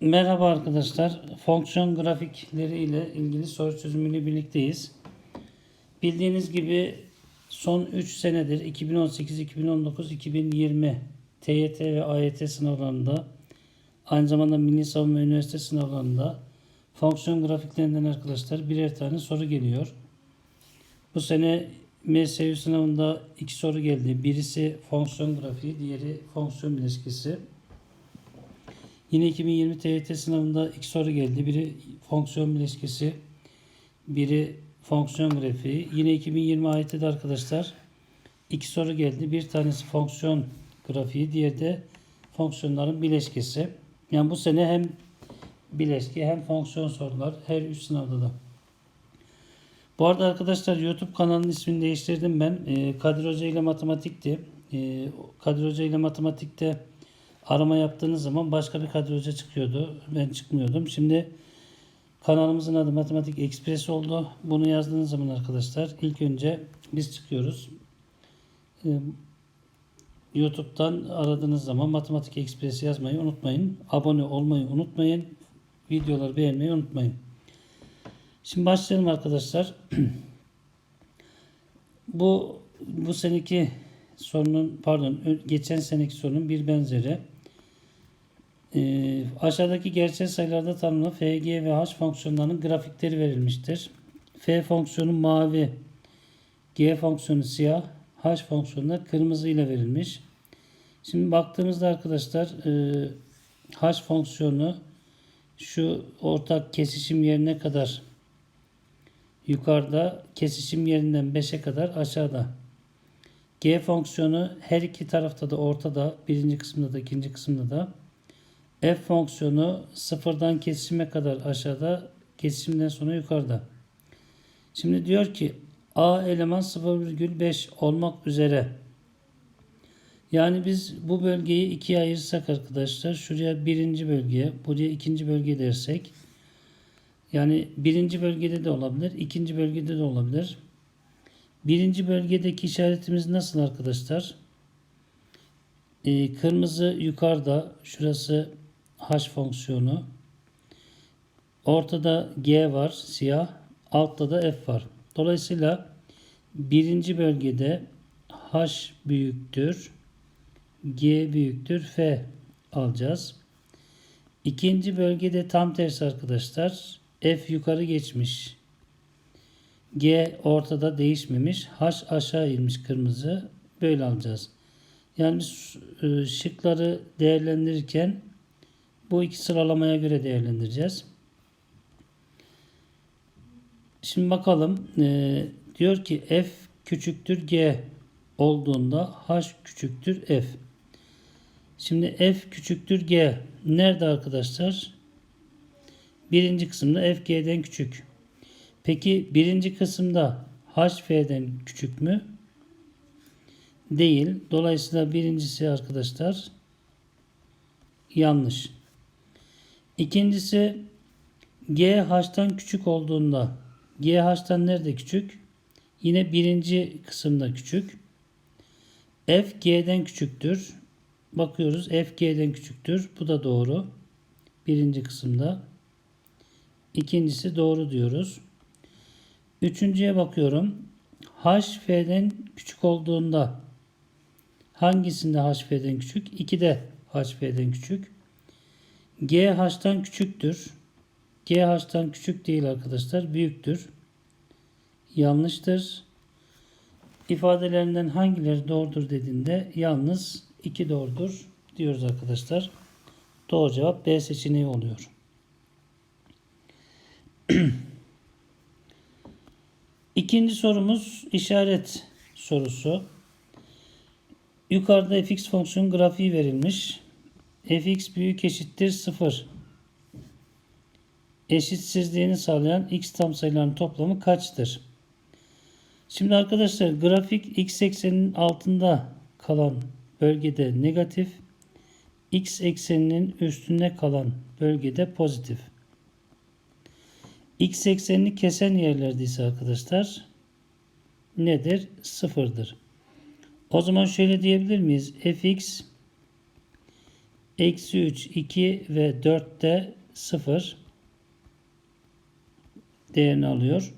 Merhaba arkadaşlar. Fonksiyon grafikleri ile ilgili soru çözümüyle birlikteyiz. Bildiğiniz gibi son 3 senedir 2018, 2019, 2020 TYT ve AYT sınavlarında aynı zamanda Milli Savunma Üniversite sınavlarında fonksiyon grafiklerinden arkadaşlar birer tane soru geliyor. Bu sene MSU sınavında iki soru geldi. Birisi fonksiyon grafiği, diğeri fonksiyon bileşkesi. Yine 2020 TYT sınavında iki soru geldi. Biri fonksiyon bileşkesi, biri fonksiyon grafiği. Yine 2020 AYT'de arkadaşlar iki soru geldi. Bir tanesi fonksiyon grafiği, diğeri de fonksiyonların bileşkesi. Yani bu sene hem bileşke hem fonksiyon sorular her üç sınavda da. Bu arada arkadaşlar YouTube kanalının ismini değiştirdim ben. Ee, Kadir Hoca ile matematikti. Ee, Kadir Hoca ile matematikte arama yaptığınız zaman başka bir Kadir Hoca çıkıyordu. Ben çıkmıyordum. Şimdi kanalımızın adı Matematik Express oldu. Bunu yazdığınız zaman arkadaşlar ilk önce biz çıkıyoruz. Ee, YouTube'dan aradığınız zaman Matematik Express yazmayı unutmayın. Abone olmayı unutmayın. Videoları beğenmeyi unutmayın. Şimdi başlayalım arkadaşlar. bu bu seneki sorunun pardon geçen seneki sorunun bir benzeri. Ee, aşağıdaki gerçel sayılarda tanımlı f, g ve h fonksiyonlarının grafikleri verilmiştir. f fonksiyonu mavi, g fonksiyonu siyah, h fonksiyonu kırmızı ile verilmiş. Şimdi baktığımızda arkadaşlar e, h fonksiyonu şu ortak kesişim yerine kadar yukarıda kesişim yerinden 5'e kadar aşağıda. G fonksiyonu her iki tarafta da ortada. Birinci kısımda da ikinci kısımda da. F fonksiyonu sıfırdan kesişime kadar aşağıda. Kesişimden sonra yukarıda. Şimdi diyor ki A eleman 0,5 olmak üzere. Yani biz bu bölgeyi ikiye ayırsak arkadaşlar. Şuraya birinci bölge, buraya ikinci bölge dersek. Yani birinci bölgede de olabilir, ikinci bölgede de olabilir. Birinci bölgedeki işaretimiz nasıl arkadaşlar? Ee, kırmızı yukarıda, şurası h fonksiyonu. Ortada g var, siyah. Altta da f var. Dolayısıyla birinci bölgede h büyüktür, g büyüktür, f alacağız. İkinci bölgede tam tersi arkadaşlar. F yukarı geçmiş. G ortada değişmemiş. H aşağı inmiş kırmızı. Böyle alacağız. Yani e, şıkları değerlendirirken bu iki sıralamaya göre değerlendireceğiz. Şimdi bakalım. E, diyor ki F küçüktür G olduğunda H küçüktür F. Şimdi F küçüktür G. Nerede arkadaşlar? Birinci kısımda F G'den küçük. Peki birinci kısımda H F'den küçük mü? Değil. Dolayısıyla birincisi arkadaşlar yanlış. İkincisi G H'tan küçük olduğunda G H'tan nerede küçük? Yine birinci kısımda küçük. F G'den küçüktür. Bakıyoruz F G'den küçüktür. Bu da doğru. Birinci kısımda. İkincisi doğru diyoruz. Üçüncüye bakıyorum. H F'den küçük olduğunda hangisinde H F'den küçük? 2'de H F'den küçük. G H'tan küçüktür. G H'tan küçük değil arkadaşlar. Büyüktür. Yanlıştır. İfadelerinden hangileri doğrudur dediğinde yalnız 2 doğrudur diyoruz arkadaşlar. Doğru cevap B seçeneği oluyor. İkinci sorumuz işaret sorusu. Yukarıda fx fonksiyon grafiği verilmiş. Fx büyük eşittir 0. Eşitsizliğini sağlayan x tam sayıların toplamı kaçtır? Şimdi arkadaşlar grafik x ekseninin altında kalan bölgede negatif, x ekseninin üstünde kalan bölgede pozitif. X eksenini kesen yerlerde ise arkadaşlar nedir? Sıfırdır. O zaman şöyle diyebilir miyiz? fx Eksi 3, 2 ve 4 de 0 değerini alıyor.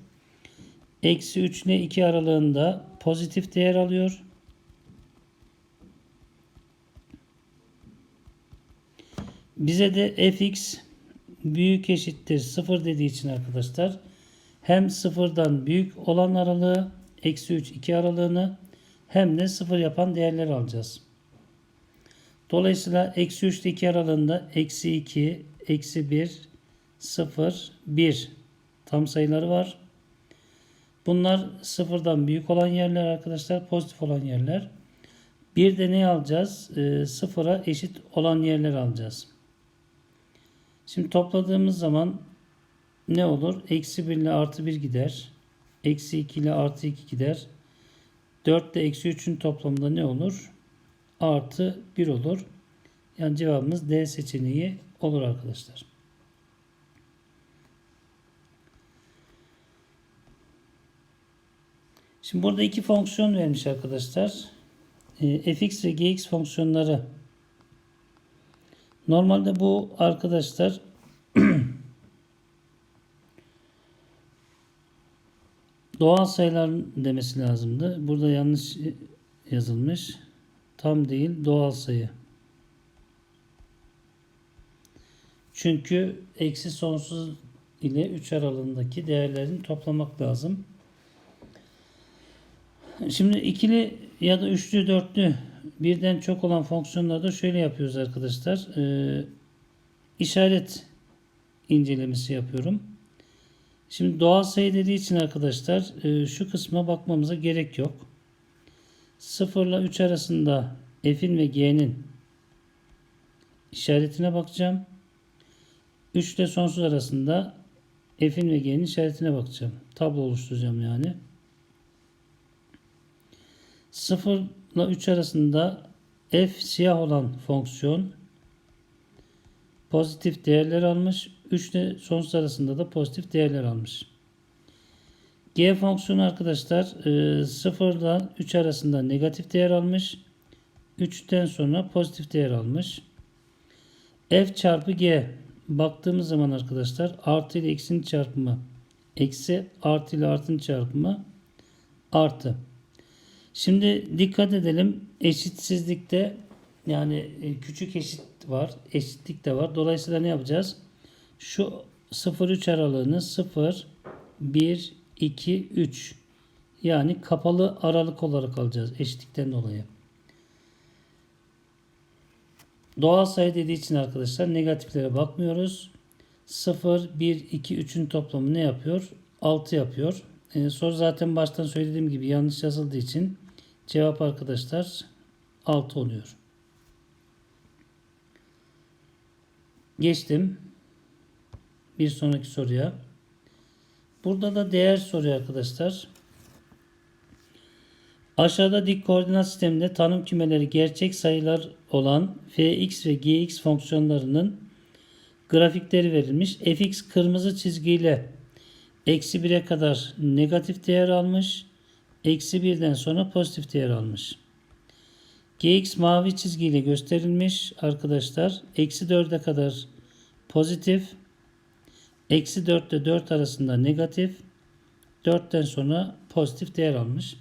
Eksi 3 ile 2 aralığında pozitif değer alıyor. Bize de fx büyük eşittir 0 dediği için arkadaşlar hem sıfırdan büyük olan aralığı eksi 3 2 aralığını hem de 0 yapan değerleri alacağız. Dolayısıyla eksi 3 ile 2 aralığında eksi 2, eksi 1, 0, 1 tam sayıları var. Bunlar sıfırdan büyük olan yerler arkadaşlar. Pozitif olan yerler. Bir de ne alacağız? E, sıfıra eşit olan yerler alacağız. Şimdi topladığımız zaman ne olur? Eksi 1 ile artı 1 gider. Eksi 2 ile artı 2 gider. 4 ile eksi 3'ün toplamında ne olur? Artı 1 olur. Yani cevabımız D seçeneği olur arkadaşlar. Şimdi burada iki fonksiyon vermiş arkadaşlar. E, fx ve gx fonksiyonları. Normalde bu arkadaşlar doğal sayılar demesi lazımdı. Burada yanlış yazılmış. Tam değil doğal sayı. Çünkü eksi sonsuz ile 3 aralığındaki değerlerini toplamak lazım. Şimdi ikili ya da üçlü, dörtlü birden çok olan fonksiyonlarda şöyle yapıyoruz arkadaşlar. Ee, işaret incelemesi yapıyorum. Şimdi doğal sayı dediği için arkadaşlar e, şu kısma bakmamıza gerek yok. 0 ile 3 arasında f'in ve g'nin işaretine bakacağım. 3 ile sonsuz arasında f'in ve g'nin işaretine bakacağım. Tablo oluşturacağım yani. 0 ile 3 arasında f siyah olan fonksiyon pozitif değerler almış. 3 ile sonsuz arasında da pozitif değerler almış. G fonksiyonu arkadaşlar 0 ile 3 arasında negatif değer almış. 3'ten sonra pozitif değer almış. F çarpı G baktığımız zaman arkadaşlar artı ile eksinin çarpımı eksi artı ile artının çarpımı artı. Şimdi dikkat edelim. Eşitsizlikte yani e, küçük eşit var. Eşitlik de var. Dolayısıyla ne yapacağız? Şu 0-3 aralığını 0, 1, 2, 3 yani kapalı aralık olarak alacağız eşitlikten dolayı. Doğal sayı dediği için arkadaşlar negatiflere bakmıyoruz. 0, 1, 2, 3'ün toplamı ne yapıyor? 6 yapıyor. Ee, soru zaten baştan söylediğim gibi yanlış yazıldığı için cevap arkadaşlar 6 oluyor. Geçtim. Bir sonraki soruya. Burada da değer soruyor arkadaşlar. Aşağıda dik koordinat sisteminde tanım kümeleri gerçek sayılar olan fx ve gx fonksiyonlarının grafikleri verilmiş. fx kırmızı çizgiyle eksi 1'e kadar negatif değer almış. Eksi 1'den sonra pozitif değer almış. gx mavi çizgiyle gösterilmiş arkadaşlar. Eksi 4'e kadar pozitif. Eksi 4 ile 4 arasında negatif. 4'ten sonra pozitif değer almış.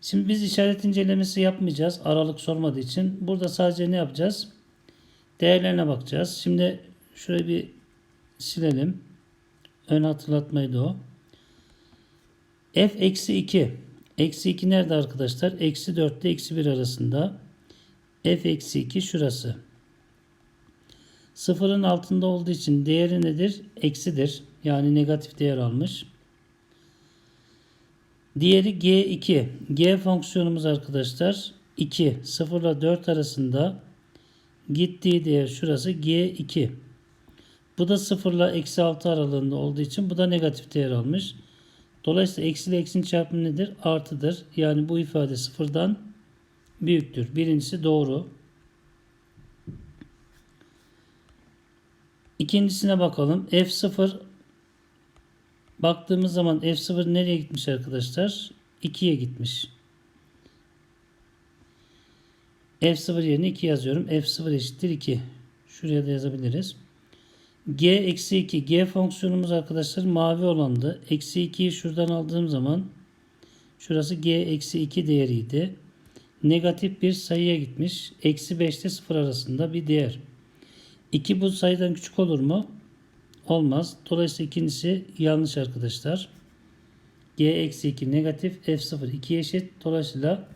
Şimdi biz işaret incelemesi yapmayacağız. Aralık sormadığı için. Burada sadece ne yapacağız? Değerlerine bakacağız. Şimdi şöyle bir silelim. Ön hatırlatmaydı o. F eksi 2. Eksi 2 nerede arkadaşlar? Eksi 4 ile eksi 1 arasında. F eksi 2 şurası. Sıfırın altında olduğu için değeri nedir? Eksidir. Yani negatif değer almış. Diğeri G2. G fonksiyonumuz arkadaşlar 2. 0 ile 4 arasında gittiği değer şurası G2. Bu da 0 ile eksi 6 aralığında olduğu için bu da negatif değer almış. Dolayısıyla eksi ile eksinin çarpımı nedir? Artıdır. Yani bu ifade sıfırdan büyüktür. Birincisi doğru. İkincisine bakalım. F0 baktığımız zaman F0 nereye gitmiş arkadaşlar? 2'ye gitmiş. F0 yerine 2 yazıyorum. F0 eşittir 2. Şuraya da yazabiliriz. G eksi 2. G fonksiyonumuz arkadaşlar mavi olandı. Eksi 2'yi şuradan aldığım zaman şurası G eksi 2 değeriydi. Negatif bir sayıya gitmiş. Eksi 5 ile 0 arasında bir değer. 2 bu sayıdan küçük olur mu? Olmaz. Dolayısıyla ikincisi yanlış arkadaşlar. G eksi 2 negatif F0 2 eşit. Dolayısıyla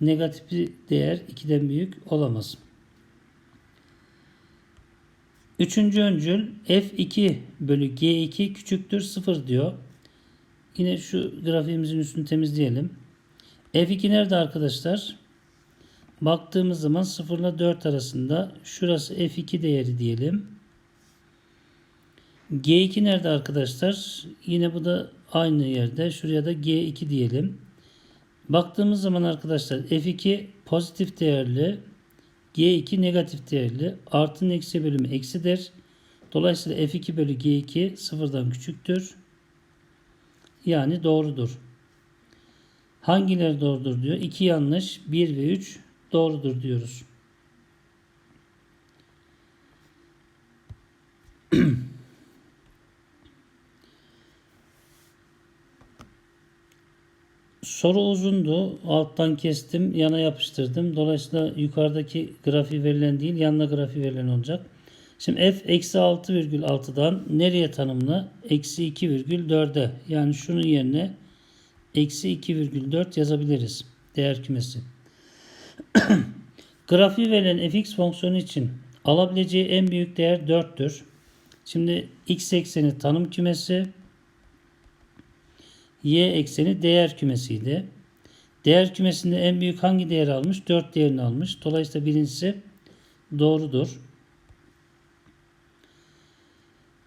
negatif bir değer 2'den büyük olamaz. Üçüncü öncül F2 bölü G2 küçüktür 0 diyor. Yine şu grafiğimizin üstünü temizleyelim. F2 nerede arkadaşlar? Baktığımız zaman 0 ile 4 arasında. Şurası F2 değeri diyelim. G2 nerede arkadaşlar? Yine bu da aynı yerde. Şuraya da G2 diyelim. Baktığımız zaman arkadaşlar F2 pozitif değerli. G2 negatif değerli. Artının eksi bölümü eksidir. Dolayısıyla F2 bölü G2 sıfırdan küçüktür. Yani doğrudur. Hangileri doğrudur diyor. 2 yanlış, 1 ve 3 doğrudur diyoruz. Soru uzundu. Alttan kestim, yana yapıştırdım. Dolayısıyla yukarıdaki grafiği verilen değil, yanına grafiği verilen olacak. Şimdi f eksi 6,6'dan nereye tanımlı? Eksi 2,4'e. Yani şunun yerine eksi 2,4 yazabiliriz. Değer kümesi. Grafiği verilen fx fonksiyonu için alabileceği en büyük değer 4'tür. Şimdi x ekseni tanım kümesi, y ekseni değer kümesiydi. Değer kümesinde en büyük hangi değeri almış? 4 değerini almış. Dolayısıyla birincisi doğrudur.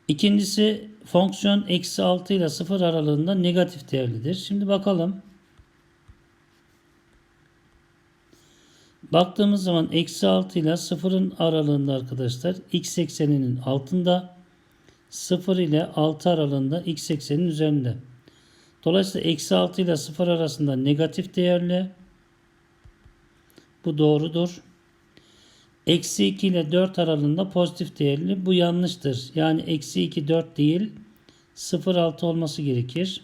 İkincisi fonksiyon eksi 6 ile 0 aralığında negatif değerlidir. Şimdi bakalım. Baktığımız zaman eksi 6 ile 0'ın aralığında arkadaşlar x ekseninin altında 0 ile 6 aralığında x eksenin üzerinde. Dolayısıyla eksi 6 ile 0 arasında negatif değerli. Bu doğrudur. Eksi 2 ile 4 aralığında pozitif değerli. Bu yanlıştır. Yani eksi 2 4 değil 0 6 olması gerekir.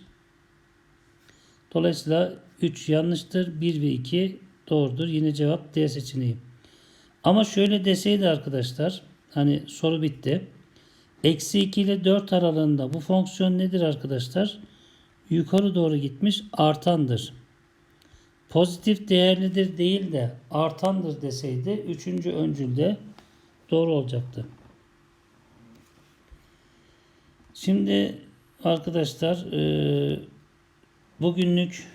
Dolayısıyla 3 yanlıştır. 1 ve 2 doğrudur. Yine cevap D seçeneği. Ama şöyle deseydi arkadaşlar. Hani soru bitti. Eksi 2 ile 4 aralığında bu fonksiyon nedir arkadaşlar? Yukarı doğru gitmiş artandır. Pozitif değerlidir değil de artandır deseydi üçüncü öncülde doğru olacaktı. Şimdi arkadaşlar bugünlük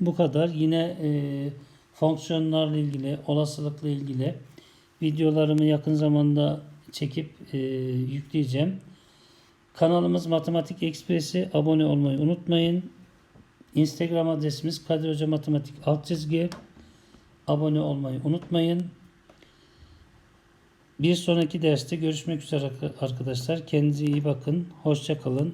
bu kadar. Yine e, fonksiyonlarla ilgili, olasılıkla ilgili videolarımı yakın zamanda çekip e, yükleyeceğim. Kanalımız Matematik Ekspresi abone olmayı unutmayın. Instagram adresimiz Kadir Hoca Matematik alt çizgi. Abone olmayı unutmayın. Bir sonraki derste görüşmek üzere arkadaşlar. Kendinize iyi bakın. Hoşça kalın.